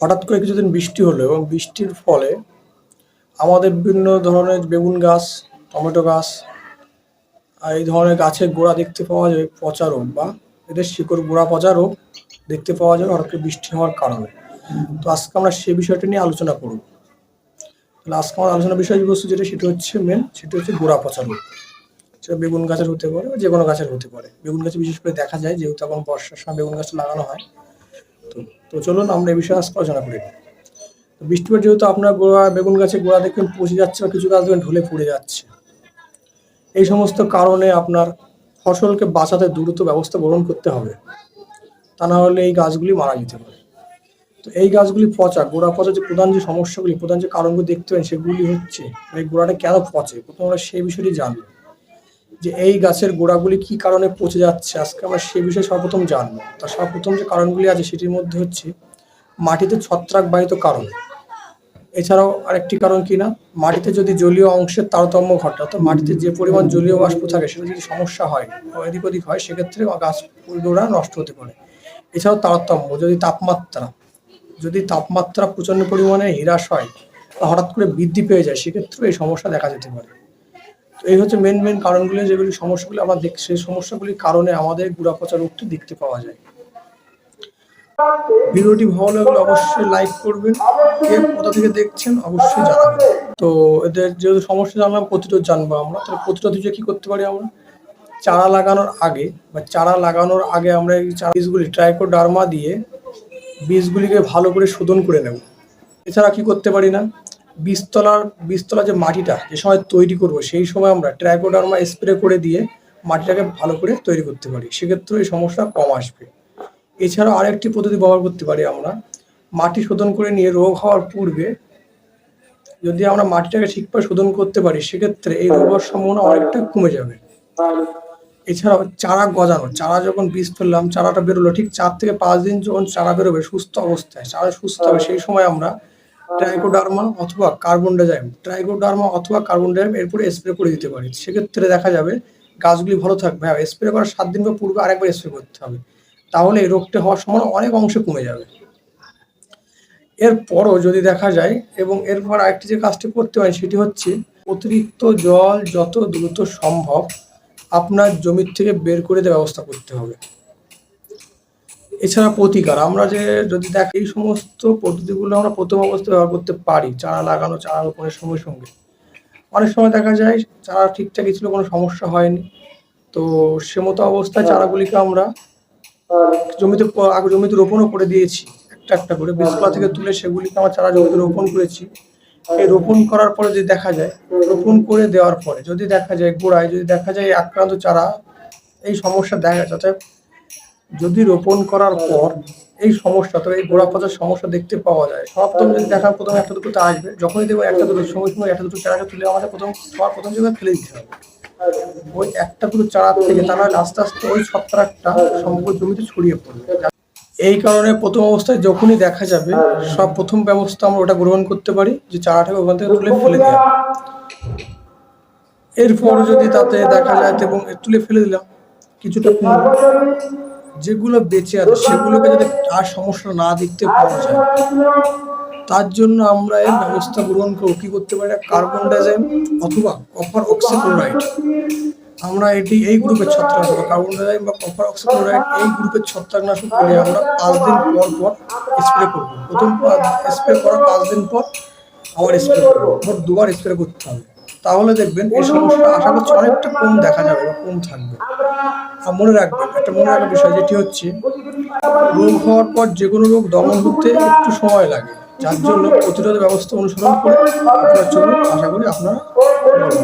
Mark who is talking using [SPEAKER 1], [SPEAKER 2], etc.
[SPEAKER 1] হঠাৎ করে কিছুদিন বৃষ্টি হলো এবং বৃষ্টির ফলে আমাদের বিভিন্ন ধরনের বেগুন গাছ, টমেটো গাছ এই ধরনের গাছের গোড়া দেখতে পাওয়া যায় পচা রোগ বা এদের শিকড় গোড়া পচা রোগ দেখতে পাওয়া যায় হঠাৎ করে বৃষ্টি হওয়ার কারণে। তো আজকে আমরা সে বিষয়টা নিয়ে আলোচনা করব। তাহলে আজকে আমার আলোচনার বিষয়বস্তু যেটা, সেটা হচ্ছে মেন সেটা হচ্ছে গোড়া পচা রোগ। সেটা বেগুন গাছের হতে পারে বা যে কোনো গাছের হতে পারে। বেগুন গাছে বিশেষ করে দেখা যায়, যেহেতু এখন বর্ষার সময় বেগুন গাছ লাগানো হয় তো তো চলুন আমরা এই বিষয়ে আজকে আলোচনা করি। তো বৃষ্টির যেহেতু আপনার গোড়া, বেগুন গাছে গোড়া দেখবেন পচে যাচ্ছে বা কিছু গাছ দেখবেন ঢলে পড়ে যাচ্ছে। এই সমস্ত কারণে আপনার ফসলকে বাঁচাতে দ্রুত ব্যবস্থা গ্রহণ করতে হবে। তা না হলে এই গাছগুলি মারা যেতে পারে। তো এই গাছগুলি পচা, গোড়া পচা যে প্রধান যে সমস্যাগুলি, প্রধান যে কারণগুলি দেখতে পাবেন সেগুলি হচ্ছে এই গোড়াটা কেন পচে? প্রথমে আমরা সেই বিষয়টি জানব। যে এই গাছের গোড়াগুলি কি কারণে পচে যাচ্ছে? আজকে আমরা সে বিষয়ে সর্বপ্রথম জানব। তার সর্বপ্রথম যে কারণগুলি আছে সেটির মধ্যে হচ্ছে মাটিতে ছত্রাকবাহিত কারণ। এছাড়াও আরেকটি কারণ কি না? মাটিতে যদি জলীয় অংশের তারতম্য ঘটে, অর্থাৎ মাটিতে যে পরিমাণ জলীয় বাষ্প থাকে সেটা যদি সমস্যা হয় এদিক ওদিক হয়, সেক্ষেত্রে গাছ গোড়া নষ্ট হতে পারে। এছাড়াও তারতম্য, যদি তাপমাত্রা যদি তাপমাত্রা প্রচণ্ড পরিমাণে হ্রাস হয় বা হঠাৎ করে বৃদ্ধি পেয়ে যায়, সেক্ষেত্রেও এই সমস্যা দেখা যেতে পারে। তো এই হচ্ছে মেন মেন কারণগুলি, যেগুলি সমস্যাগুলি আমরা দেখ, সেই সমস্যাগুলির কারণে আমাদের গুড়া পচা রোগটি দেখতে পাওয়া যায়। ভিডিওটি ভালো লাগলে অবশ্যই লাইক করবেন। কে কোথা থেকে দেখছেন অবশ্যই জানাবেন। তো এদের যেহেতু সমস্যা জানলাম, প্রতিরোধ জানব আমরা। তাহলে প্রতিরোধ হিসেবে কি করতে পারি আমরা? চারা লাগানোর আগে বা চারা লাগানোর আগে আমরা এই চারা বীজগুলি ট্রাইকোডার্মা দিয়ে বীজগুলিকে ভালো করে শোধন করে নেব। এছাড়া কি করতে পারি না? বীজতলার বীজতলা যে মাটিটা যে সময় তৈরি করব, সেই সময় আমরা ট্রাইকোডার্মা স্প্রে করে দিয়ে মাটিটাকে ভালো করে তৈরি করতে পারি। সেক্ষেত্রে এই সমস্যা কম আসবে। এছাড়াও আরেকটি পদ্ধতি ব্যবহার করতে পারি আমরা। মাটি শোধন করে নিয়ে রোগ হওয়ার পূর্বে যদি আমরা মাটিটাকে ঠিকভাবে শোধন করতে পারি, সেক্ষেত্রে এই রোগের সম্ভাবনা অনেকটা কমে যাবে। এছাড়াও চারা গজানো, চারা যখন বীজ ফেললাম, চারাটা বেরোলো, ঠিক চার থেকে পাঁচ দিন যখন চারা বেরোবে, সুস্থ অবস্থায়, চারা সুস্থ হবে, সেই সময় আমরা ট্রাইকোডার্মা অথবা কার্বন ডাইজাইম ট্রাইকোডার্মা অথবা কার্বন ডাইজাইম এরপরে স্প্রে করে দিতে পারি। সেক্ষেত্রে দেখা যাবে গাছগুলি ভালো থাকবে। হ্যাঁ স্প্রে করার সাত দিন বা পূর্বে আরেকবার স্প্রে করতে হবে। তাহলে রোগটা হওয়ার সম্ভাবনা অনেক অংশে কমে যাবে। এরপরও যদি দেখা যায় এবং এরপর আরেকটি যে কাজটি করতে হয় সেটি হচ্ছে অতিরিক্ত জল যত দ্রুত সম্ভব আপনার জমির থেকে বের করে দেওয়ার ব্যবস্থা করতে হবে। এছাড়া প্রতিকার আমরা যে যদি দেখ এই সমস্ত পদ্ধতিগুলো আমরা প্রথম অবস্থায় ব্যবহার করতে পারি চারা লাগানো চারা রোপণের সঙ্গে সঙ্গে। অনেক সময় দেখা যায় চারা ঠিকঠাক ছিল কোনো সমস্যা হয়নি তো সে মতো অবস্থায় চারাগুলিকে আমরা জমিতে আগে জমিতে রোপণও করে দিয়েছি একটা একটা করে। বীজতলা থেকে তুলে সেগুলিকে আমরা চারা জমিতে রোপণ করেছি। এই রোপণ করার পরে যদি দেখা যায় রোপণ করে দেওয়ার পরে যদি দেখা যায় গোড়ায় যদি দেখা যায় আক্রান্ত চারা এই সমস্যা দেখা যাচ্ছে যদি রোপণ করার পর এই সমস্যা তো এই গোড়া পচার সমস্যা দেখতে পাওয়া যায় সপ্তম যদি দেখা প্রথমে একটা দুটোতে আসবে। যখনই দেখব একটা দুটো সময় সঙ্গে একটা দুটো চারাকে তুলে আমাদের প্রথম সবার প্রথম জায়গায় ফেলে দিতে হবে। ওই একটা দুটো চারা থেকে তারা আস্তে আস্তে ওই ছত্রাকটা সমগ্র জমিতে ছড়িয়ে পড়বে। এই কারণে প্রথম অবস্থায় যখনই দেখা যাবে, সব প্রথম ব্যবস্থা আমরা ওটা গ্রহণ করতে পারি, যে চারাটাকে ওখান থেকে তুলে ফেলে দেওয়া এরপর যদি তাতে দেখা যায় এবং তুলে ফেলে দিলাম, কিছুটা। যেগুলো বেঁচে আছে, সেগুলোকে যাতে আর সমস্যা না দেখতে পাওয়া যায়। তার জন্য আমরা এর ব্যবস্থা গ্রহণ করব। কি করতে পারি? কার্বন ডাইজাইম অথবা কপার অক্সিক্লোরাইড আমরা এটি এই গ্রুপের ছত্রাকনাশক কার্বন ডাইজাইম বা কপার অক্সিক্লোরাইড এই গ্রুপের ছত্রাকনাশক করে আমরা পাঁচ দিন পর পর স্প্রে করব। প্রথম স্প্রে করার পাঁচ দিন পর আবার স্প্রে করব। দুবার স্প্রে করতে হবে। তাহলে দেখবেন এই সমস্যা আশা করছি অনেকটা কম দেখা যাবে বা কম থাকবে। আর মনে রাখবেন, একটা মনে রাখার বিষয় যেটি হচ্ছে, রোগ হওয়ার পর যে কোনো রোগ দমন করতে একটু সময় লাগে। যার জন্য প্রতিরোধ ব্যবস্থা অনুসরণ করে আপনার জন্য আশা করি আপনারা ধন্যবাদ।